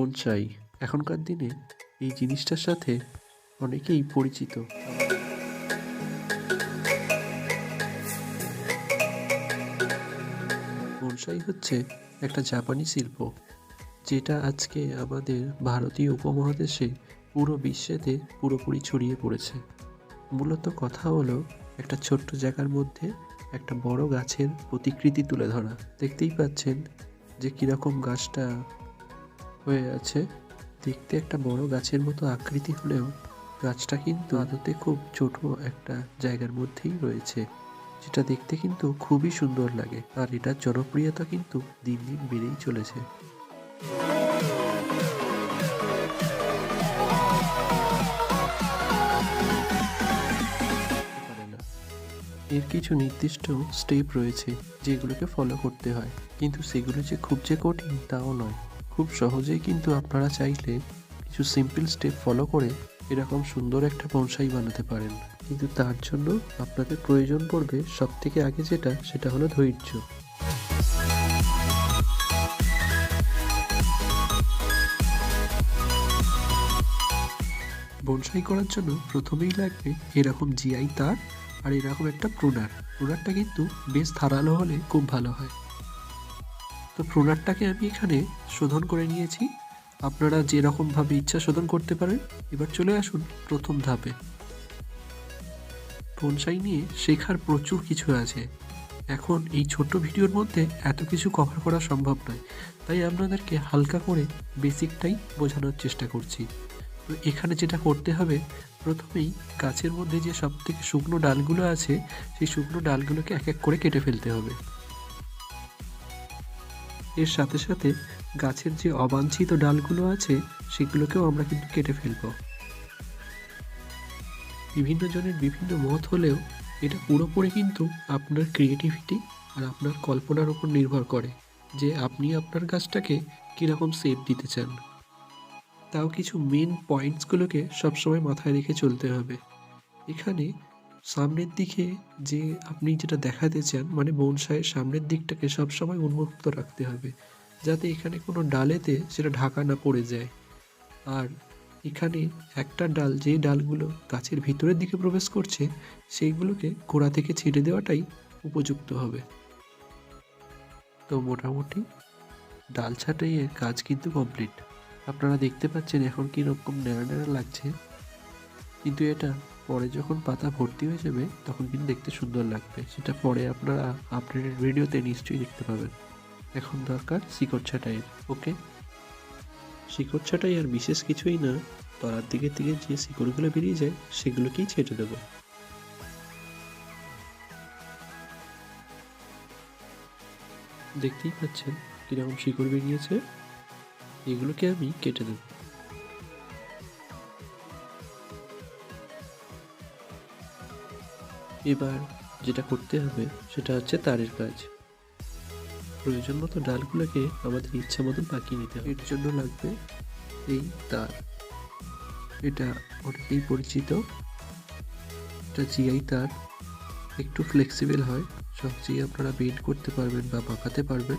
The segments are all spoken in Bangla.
বনসাই এখনকার দিনে এই জিনিসটার সাথে অনেকেই পরিচিত। বনসাই হচ্ছে একটা জাপানি শিল্প, যেটা আজকে আমাদের ভারতীয় উপমহাদেশে পুরো বিশ্বেতে পুরোপুরি ছড়িয়ে পড়েছে। মূলত কথা হলো একটা ছোট্ট জায়গার মধ্যে একটা বড় গাছের প্রতিকৃতি তুলে ধরা। দেখতেই পাচ্ছেন যে কীরকম গাছটা হয়ে আছে। দেখতে একটা বড় গাছের মতো আকৃতি হলেও গাছটা কিন্তু আদতে খুব ছোট একটা জায়গার মধ্যেই রয়েছে, যেটা দেখতে কিন্তু খুবই সুন্দর লাগে, আর এটার জনপ্রিয়তা কিন্তু দিন দিন বেড়েই চলেছে। এর কিছু নির্দিষ্ট স্টেপ রয়েছে, যেগুলোকে ফলো করতে হয়, কিন্তু সেগুলো যে খুব যে কঠিন তাও নয়। খুব সহজেই কিন্তু আপনারা চাইলে কিছু সিম্পল স্টেপ ফলো করে এরকম সুন্দর একটা বনসাই বানাতে পারেন। কিন্তু তার জন্য আপনাদের প্রয়োজন পড়বে সব থেকে আগে যেটা, সেটা হলো ধৈর্য। বনসাই করার জন্য প্রথমেই লাগবে এরকম জিআই তার আর এরকম একটা প্রুনার। প্রুনারটা কিন্তু বেশ ধারালো হলে খুব ভালো হয়। তো প্রুনারটাকে আমি এখানে শোধন করে নিয়েছি। আপনারা যেরকমভাবে ইচ্ছা শোধন করতে পারেন। এবার চলে আসুন প্রথম ধাপে। বনসাই নিয়ে শেখার প্রচুর কিছু আছে। এখন এই ছোট্ট ভিডিওর মধ্যে এত কিছু কভার করা সম্ভব নয়। তাই আপনাদেরকে হালকা করে বেসিকটাই বোঝানোর চেষ্টা করছি। তো এখানে যেটা করতে হবে, প্রথমেই গাছের মধ্যে যে সব থেকে শুকনো ডালগুলো আছে, সেই শুকনো ডালগুলোকে এক এক করে কেটে ফেলতে হবে। এর সাথে সাথে গাছের যে অবাঞ্ছিত ডালগুলো আছে, সেগুলোকেও আমরা কিন্তু কেটে ফেলব। বিভিন্ন জনের বিভিন্ন মত হলেও এটা পুরোপুরি কিন্তু আপনার ক্রিয়েটিভিটি আর আপনার কল্পনার উপর নির্ভর করে যে আপনি আপনার গাছটাকে কীরকম শেপ দিতে চান। তাও কিছু মেন পয়েন্টসগুলোকে সবসময় মাথায় রেখে চলতে হবে। এখানে সামনের দিকে যে আপনি যেটা দেখাতে চান মানে বনসাইয়ের সামনের দিকটাকে সবসময় উন্মুক্ত রাখতে হবে, যাতে এখানে কোনো ডালেতে সেটা ঢাকা না পড়ে যায়। আর এখানে একটা ডাল, যে ডালগুলো গাছের ভিতরের দিকে প্রবেশ করছে, সেইগুলোকে গোড়া থেকে ছেড়ে দেওয়াটাই উপযুক্ত হবে। তো মোটামুটি ডাল ছাঁটাইয়ের কাজ কিন্তু কমপ্লিট। আপনারা দেখতে পাচ্ছেন এখন কীরকম ন্যাড়া ন্যাড়া লাগছে। কিন্তু এটা পরে যখন পাতা ভর্তি হয়ে যাবে, তখন কিন্তু দেখতে সুন্দর লাগবে। সেটা পরে আপনারা আপডেটেড ভিডিওতে নিশ্চয়ই দেখতে পাবেন। এখন দরকার শিকড় ছাঁটাইয়ের ওকে শিকড় ছাটাই আর বিশেষ কিছুই না, তলার দিকে থেকে যে শিকড়গুলো বেরিয়ে যায়, সেগুলোকেই ছেটে দেবো। দেখতেই পাচ্ছেন কীরকম শিকড় বেরিয়েছে। এগুলোকে আমি কেটে দেব। এবার যেটা করতে হবে সেটা হচ্ছে তারের কাজ। প্রয়োজন মতো ডালগুলোকে আমাদের ইচ্ছা মতন পাকিয়ে নিতে হবে। এর জন্য লাগবে এই তার। এটা অনেকেই পরিচিত। এটা জিআই তার। একটু ফ্লেক্সিবল হয়। সহজেই আপনারা বেন্ড করতে পারবেন বা বাঁকাতে পারবেন।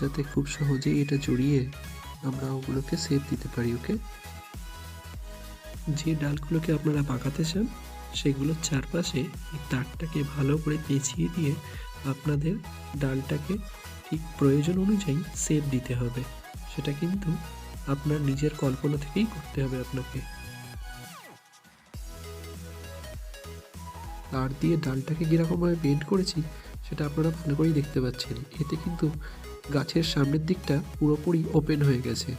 যাতে খুব সহজেই এটা জড়িয়ে আমরা ওগুলোকে সেপ দিতে পারি ওকে যে ডালগুলোকে আপনারা বাঁকাতে চান সেগুলোর চারপাশে এই তারটাকে ভালো করে পেঁচিয়ে দিয়ে আপনাদের ডালটাকে ঠিক প্রয়োজন অনুযায়ী সেপ দিতে হবে। সেটা কিন্তু আপনার নিজের কল্পনা থেকেই করতে হবে আপনাকে। তার দিয়ে ডালটাকে কীরকমভাবে বেন্ড করেছি, সেটা আপনারা ভালো করেই দেখতে পাচ্ছেন। এতে কিন্তু গাছের সামনের দিকটা পুরোপুরি ওপেন হয়ে গেছে।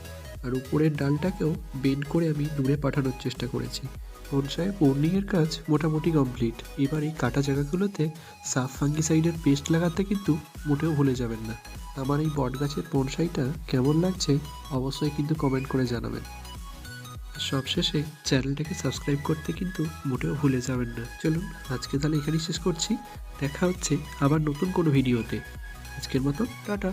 আর উপরের ডালটাকেও বেন্ড করে আমি দূরে পাঠানোর চেষ্টা করেছি। বনসাই বোর্নিংয়ের কাজ মোটামুটি কমপ্লিট। এবার এই কাটা জায়গাগুলোতে সাফ ফাঙ্গিসাইডের পেস্ট লাগাতে কিন্তু মোটেও ভুলে যাবেন না। আমার এই বট গাছের বনসাইটা কেমন লাগছে অবশ্যই কিন্তু কমেন্ট করে জানাবেন। সবশেষে চ্যানেলটাকে সাবস্ক্রাইব করতে কিন্তু মোটেও ভুলে যাবেন না। চলুন আজকে তাহলে এখানেই শেষ করছি। দেখা হচ্ছে আবার নতুন কোনো ভিডিওতে। আজকের মতো, টাটা।